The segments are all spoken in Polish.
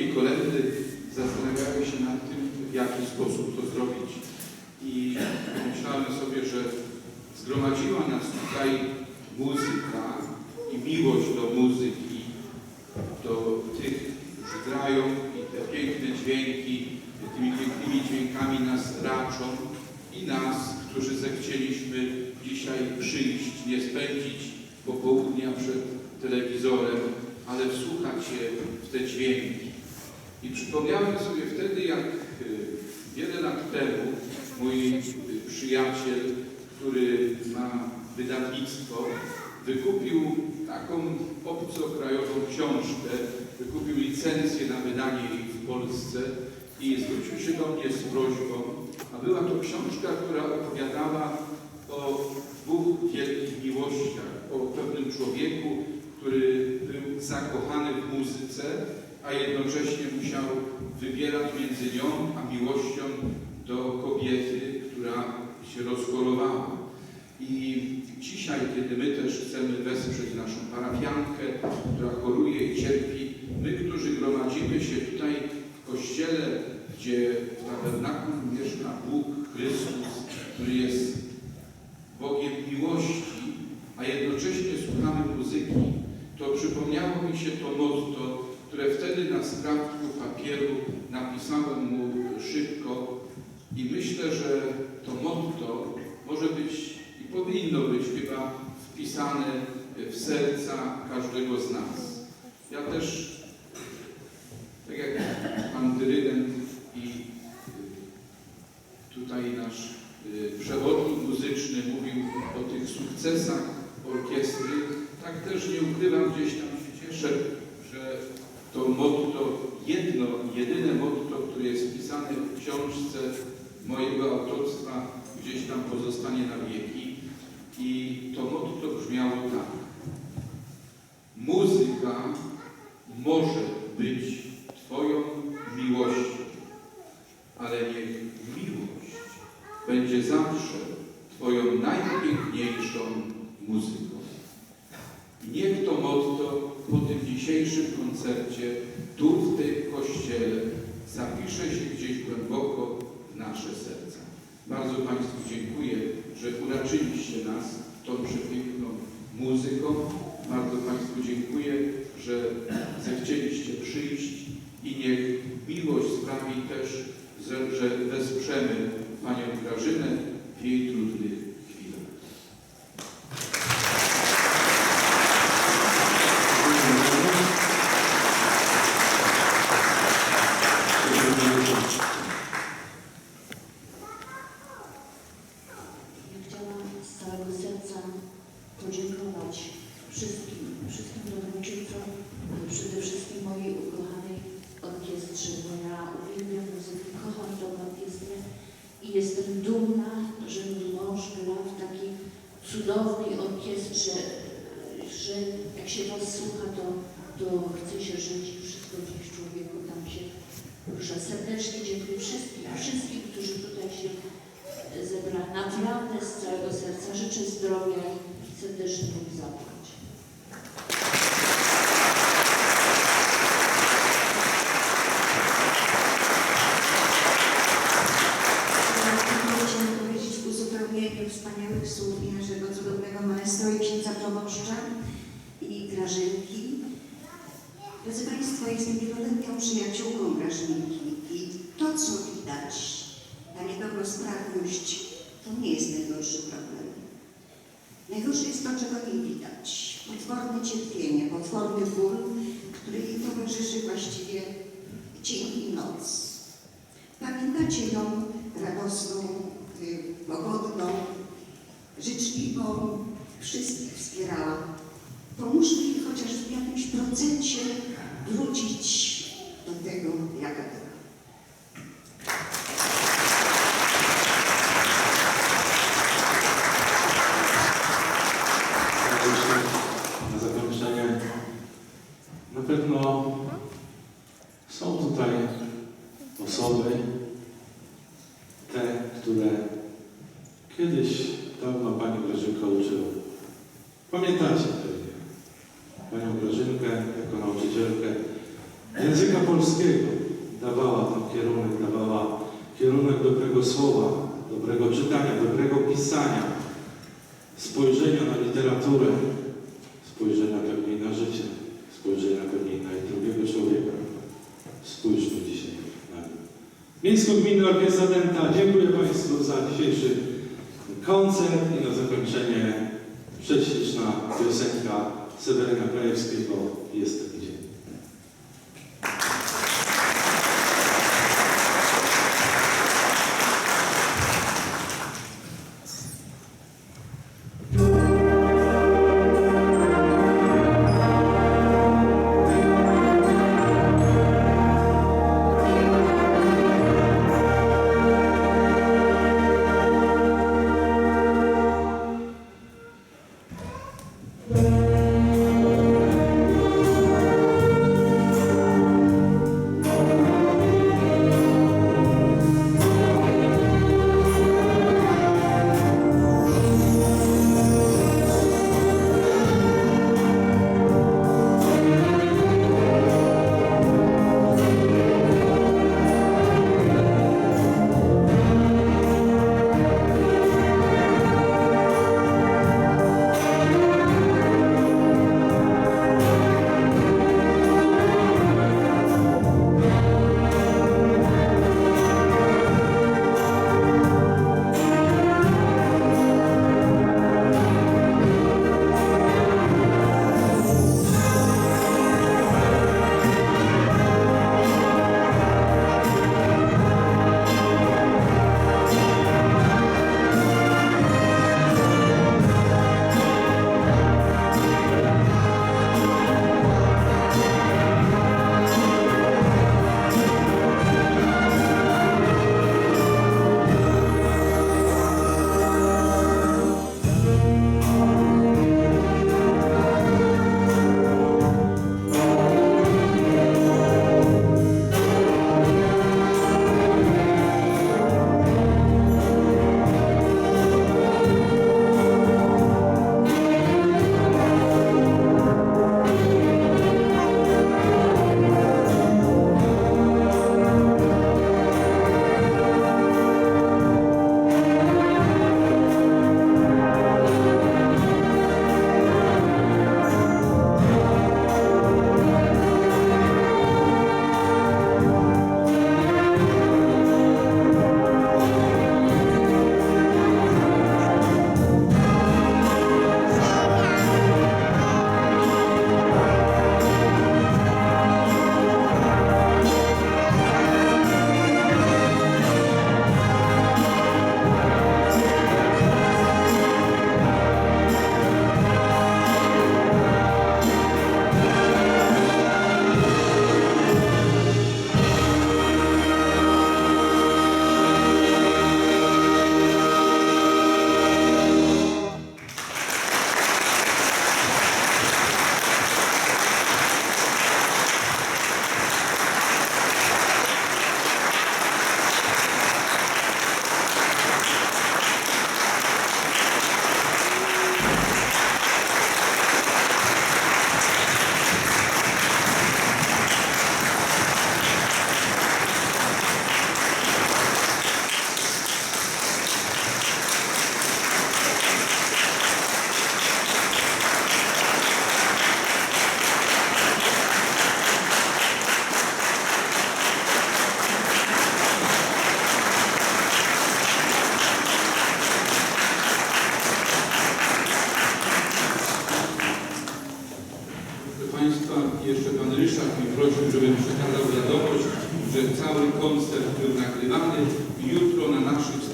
tej ostatniej kolendy zastanawiałem się nad tym, w jaki sposób to zrobić. I pomyślałem sobie, że zgromadziła nas tutaj muzyka i miłość do muzyki, do tych, którzy grają i te piękne dźwięki, tymi pięknymi dźwiękami nas raczą i nas, którzy zechcieliśmy dzisiaj przyjść, nie spędzić popołudnia przed telewizorem, ale wsłuchać się w te dźwięki. I przypomniałem sobie wtedy, jak y, wiele lat temu mój y, przyjaciel, który ma wydawnictwo, wykupił taką obcokrajową książkę, wykupił licencję na wydanie jej w Polsce i zwrócił się do mnie z prośbą, a była to książka, która opowiadała o dwóch wielkich miłościach, o pewnym człowieku, który był zakochany w muzyce, a jednocześnie wybierać między nią a miłością do kobiety, która się rozchorowała. I dzisiaj, kiedy my też chcemy wesprzeć naszą parafiankę, która choruje i cierpi, my, którzy gromadzimy się tutaj w kościele, gdzie w tabernakulum mieszka Bóg, Chrystus, który jest Bogiem miłości, a jednocześnie słuchamy muzyki, to przypomniało mi się to motto, które wtedy na skrawku papieru napisałem mu szybko i myślę, że to motto może być i powinno być chyba wpisane w serca każdego z nas. Ja też, tak jak pan dyrygent i tutaj nasz y, przewodnik muzyczny mówił o tych sukcesach orkiestry, tak też nie ukrywam, gdzieś tam się cieszę, że to motto, jedno, jedyne motto, w książce mojego autorstwa, gdzieś tam pozostanie na wieki. I to motto brzmiało tak. Muzyka może być Twoją miłością, ale niech miłość będzie zawsze Twoją najpiękniejszą muzyką. Niech to motto po tym dzisiejszym koncercie tu w tym kościele zapisze się gdzieś głęboko w nasze serca. Bardzo Państwu dziękuję, że uraczyliście nas tą przepiękną muzyką. Bardzo Państwu dziękuję, że zechcieliście przyjść i niech miłość sprawi też, że, wesprzemy Panią Grażynę w jej trudnych chwilach. Ja chciałam z całego serca podziękować wszystkim, wszystkim Rodowczycom, przede wszystkim mojej ukochanej orkiestrze, bo ja uwielbiam muzykę, kocham tą orkiestrę jestem dumna, że mój mąż gra w takiej cudownej orkiestrze, że jak się was słucha, to, to chce się żyć i wszystko gdzieś człowieku tam się rusza. Serdecznie dziękuję wszystkim, wszystkim, którzy tutaj się zebrać. Naprawdę z całego serca życzę zdrowia Drodzy Państwo, jestem wieloletnią przyjaciółką Grażynki i to, co widać, ta niepełnosprawność, to nie jest najgorszy problem. Najgorsze jest to, czego nie widać. Potworne cierpienie, potworny ból, który jej towarzyszy właściwie dzień i noc. Pamiętacie ją radosną, y, pogodną, życzliwą, wszystkich wspierała. Pomóżmy jej chociaż w jakimś procencie wrócić do tego, jaka była. Jeszcze na zakończenie. Na pewno są tutaj osoby, te, które kiedyś dawno Pani Grażynka uczyła. Pamiętacie pewnie. Grażynkę jako nauczycielkę języka polskiego. Dawała ten kierunek, dawała kierunek dobrego słowa, dobrego czytania, dobrego pisania, spojrzenia na literaturę, spojrzenia pewniej na życie, spojrzenia pewniej na drugiego człowieka. Spójrzmy dzisiaj na nie. Miejsko-Gminna Orkiestra Dęta, dziękuję Państwu za dzisiejszy koncert i na zakończenie prześliczna piosenka Seweryna Krajewskiego Jest dzień.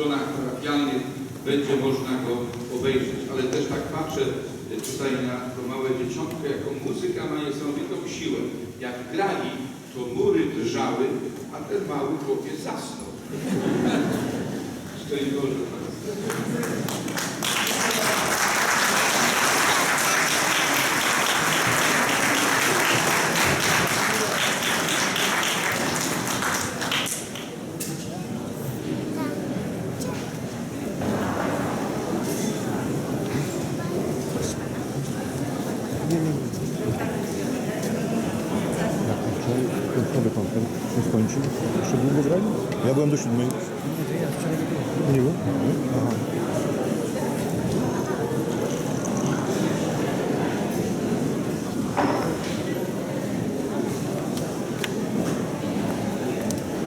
Stronach parafialnych będzie można go obejrzeć. Ale też tak patrzę e, tutaj na to małe dzieciątko, jaką muzyka ma niesamowitą siłę. Jak grali, to mury drżały, a ten mały chłopiec zasnął. Szczęść Boże Państwu. Kiedy koncert się skończył? Jeszcze długo grali? Ja byłem do siódmej. Nie, to ja wczoraj nie było. Aha.